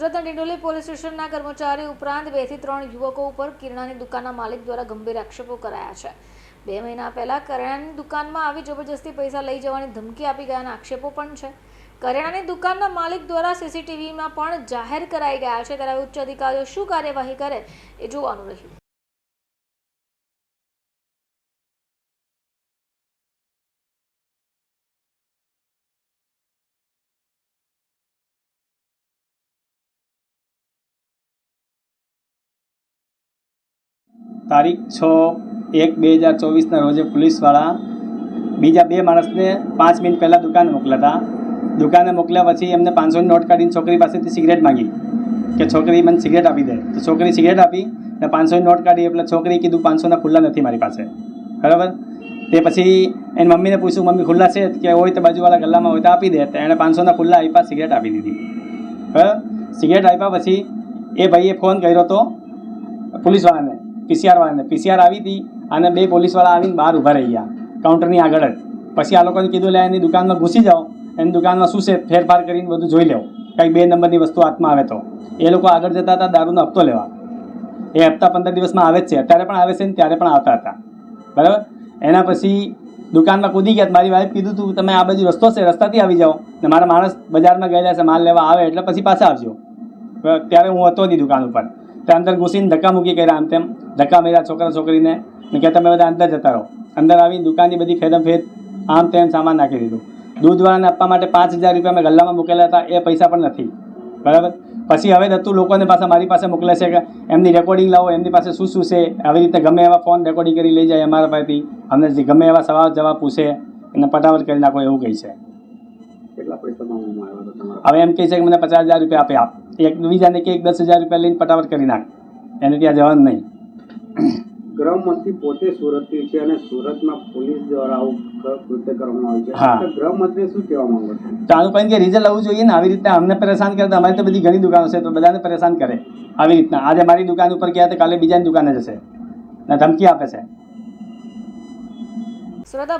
સુરતના ડિંડોલી પોલીસ સ્ટેશનના કર્મચારી ઉપરાંત બેથી ત્રણ યુવકો ઉપર કિરણાની દુકાનના માલિક દ્વારા ગંભીર આક્ષેપો કરાયા છે. બે મહિના પહેલા કરિયાણાની દુકાનમાં આવી જબરજસ્તી પૈસા લઈ જવાની ધમકી આપી ગયાના આક્ષેપો પણ છે. કરિયાણાની દુકાનના માલિક દ્વારા સીસીટીવીમાં પણ જાહેર કરાઈ ગયા છે. ત્યારે ઉચ્ચ અધિકારીઓ શું કાર્યવાહી કરે એ જોવાનું રહ્યું. તારીખ છ એક બે હજાર ચોવીસના રોજે પોલીસવાળા બીજા બે માણસને પાંચ મિનિટ પહેલાં દુકાને મોકલ્યા હતા દુકાને મોકલ્યા પછી એમને પાંચસોની નોટ કાઢીને છોકરી પાસેથી સિગરેટ માંગી કે છોકરી મને સિગરેટ આપી દે. તો છોકરી સિગરેટ આપી ને પાંચસોની નોટ કાઢી એટલે છોકરી કીધું પાંચસોના ખુલ્લા નથી મારી પાસે. બરાબર? તે પછી એની મમ્મીને પૂછ્યું, મમ્મી, ખુલ્લા છે? કે હોય તો બાજુવાળા ગલ્લામાં હોય તો આપી દે. તો એણે પાંચસોના ખુલ્લા આપ્યા, સિગરેટ આપી દીધી. બરાબર? સિગરેટ આપ્યા પછી એ ભાઈએ ફોન કર્યો તો પોલીસવાળાને. પીસીઆર વાળાને પીસીઆર આવી હતી અને બે પોલીસવાળા આવીને બહાર ઊભા રહી ગયા. કાઉન્ટરની આગળ જ. પછી આ લોકોને કીધું, લે, એની દુકાનમાં ઘૂસી જાઓ. એની દુકાનમાં શું છે? ફેરફાર કરીને બધું જોઈ લેવું કંઈક બે નંબરની વસ્તુ હાથમાં આવે તો. એ લોકો આગળ જતા હતા, દારૂનો હપ્તો લેવા. એ હપ્તા પંદર દિવસમાં આવે જ છે. અત્યારે પણ આવે છે ને ત્યારે પણ આવતા હતા. બરાબર? એના પછી દુકાનમાં કૂદી ગયા. મારી વાઈફ કીધું તું, તમે આ બાજુ રસ્તો છે, રસ્તાથી આવી જાઓ. ને મારા માણસ બજારમાં ગયેલા છે, માલ લેવા આવે એટલે પછી પાછા આવજો? ત્યારે હું હતો નહીં દુકાન ઉપર. તે અંદર ઘૂસીને ધક્કા મૂકી કર્યા આમ તેમ. ધક્કા માર્યા, છોકરા છોકરીને ને કે તમે બધા અંદર જતા રહો. અંદર આવીને દુકાનની બધી ફેદમ ફેદ આમ તેમ સામાન નાખી દીધું. દૂધવાળાને આપવા માટે પાંચ હજાર રૂપિયા મેં ગલ્લામાં મૂકેલા હતા, એ પૈસા પણ નથી. બરાબર? પછી હવે દત્તુ લોકોને પાછા મારી પાસે મોકલે છે કે એમની રેકોર્ડિંગ લાવો, એમની પાસે શું શું છે, આવી રીતે ગમે એવા ફોન રેકોર્ડિંગ કરી લઈ જાય અમારા પાસેથી. અમને ગમે એવા સવાલ જવાબ પૂછે, એને પટાવટ કરી નાખો એવું કહે છે. કેટલા પૈસા માંગવામાં આવ્યા હતા તમારા? હવે એમ કહે છે કે મને પચાસ હજાર રૂપિયા આપે આપ. એક બીજાને કે એક દસ હજાર રૂપિયા લઈને પટાવટ કરી નાખ. એને ત્યાં જવાનું નહીં. ગૃહમંત્રી પોતે સુરતથી છે અને સુરતમાં પોલીસ દ્વારા આવું કૃત્ય કરવામાં આવ્યું છે. હા. ગૃહમંત્રી શું કહેવા માંગો છો? ચાલુ આનું કે રિઝલ્ટ આવવું જોઈએ ને આવી રીતના અમને પરેશાન કરે તો અમારી તો બધી ઘણી દુકાનો છે તો બધાને પરેશાન કરે. આવી રીતના. આજે મારી દુકાન ઉપર ગયા તો કાલે બીજાની દુકાને જશે. ને ધમકી આપે છે. સુરત